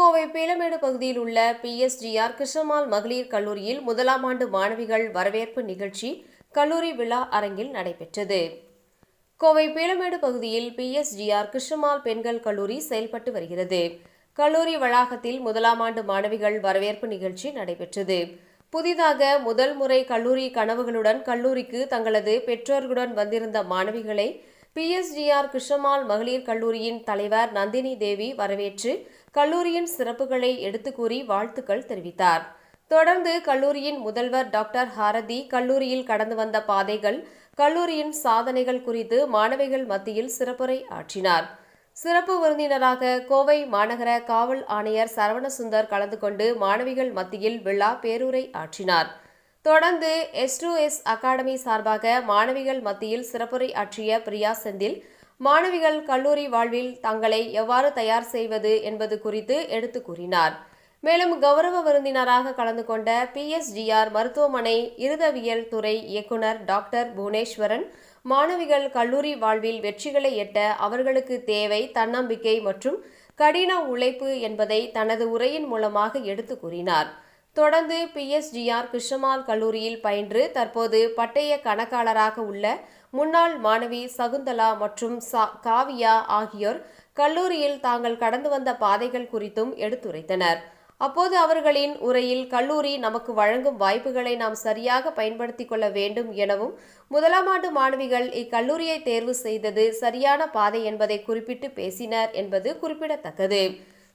கோவை பேலமேடு பகுதியில் உள்ள பிஎஸ்ஜிஆர் கிருஷ்ணமால் மகளிர் கல்லூரியில் முதலாம் ஆண்டு மாணவிகள் வரவேற்பு நிகழ்ச்சி கல்லூரி விழா அரங்கில் நடைபெற்றது. கோவை பீலமேடு பகுதியில் பிஎஸ்ஜிஆர் கிருஷ்ணமால் பெண்கள் கல்லூரி செயல்பட்டு வருகிறது. கல்லூரி வளாகத்தில் முதலாம் ஆண்டு மாணவிகள் வரவேற்பு நிகழ்ச்சி நடைபெற்றது. புதிதாக முதல் முறை கல்லூரி கனவுகளுடன் கல்லூரிக்கு தங்களது பெற்றோர்களுடன் வந்திருந்த மாணவிகளை பிஎஸ்ஜிஆர் கிருஷ்ணமால் மகளிர் கல்லூரியின் தலைவர் நந்தினி தேவி வரவேற்று கல்லூரியின் சிறப்புகளை எடுத்து கூறி வாழ்த்துக்கள் தெரிவித்தார். தொடர்ந்து கல்லூரியின் முதல்வர் டாக்டர் ஹாரதி கல்லூரியில் கடந்து வந்த பாதைகள் கல்லூரியின் சாதனைகள் குறித்து மாணவிகள் மத்தியில் சிறப்புரை ஆற்றினார். சிறப்பு விருந்தினராக கோவை மாநகர காவல் ஆணையர் சரவணசுந்தர் கலந்து கொண்டு மாணவிகள் மத்தியில் விழா பேருரை ஆற்றினார். தொடர்ந்து எஸ் டூ எஸ் அகாடமி சார்பாக மாணவிகள் மத்தியில் சிறப்புரை ஆற்றிய பிரியா செந்தில் மாணவிகள் கல்லூரி வாழ்வில் தங்களை எவ்வாறு தயார் செய்வது என்பது குறித்து எடுத்துக் கூறினார். மேலும் கௌரவ விருந்தினராக கலந்து கொண்ட பிஎஸ்ஜிஆர் மருத்துவமனை இருதவியல் துறை இயக்குனர் டாக்டர் புவனேஸ்வரன் மாணவிகள் கல்லூரி வாழ்வில் வெற்றிகளை எட்ட அவர்களுக்கு தேவை தன்னம்பிக்கை மற்றும் கடின உழைப்பு என்பதை தனது உரையின் மூலமாக எடுத்து கூறினார். தொடர்ந்து பிஎஸ்ஜிஆர் கிருஷ்ணமால் கல்லூரியில் பயின்று தற்போது பட்டய கணக்காளராக உள்ள முன்னாள் மாணவி சகுந்தலா மற்றும் சா- காவியா ஆகியோர் கல்லூரியில் தாங்கள் கடந்து வந்த பாதைகள் குறித்தும் எடுத்துரைத்தனர். அப்போது அவர்களின் உரையில் கல்லூரி நமக்கு வழங்கும் வாய்ப்புகளை நாம் சரியாக பயன்படுத்திக் கொள்ள வேண்டும் எனவும் முதலாம் ஆண்டு மாணவிகள் இக்கல்லூரியை தேர்வு செய்தது சரியான பாதை என்பதை குறிப்பிட்டு பேசினர் என்பது குறிப்பிடத்தக்கது.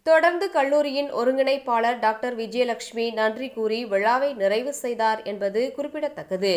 தொடர்ந்து கல்லூரியின் ஒருங்கிணைப்பாளர் டாக்டர் விஜயலட்சுமி நன்றி கூறி விழாவை நிறைவு செய்தார் என்பது குறிப்பிடத்தக்கது.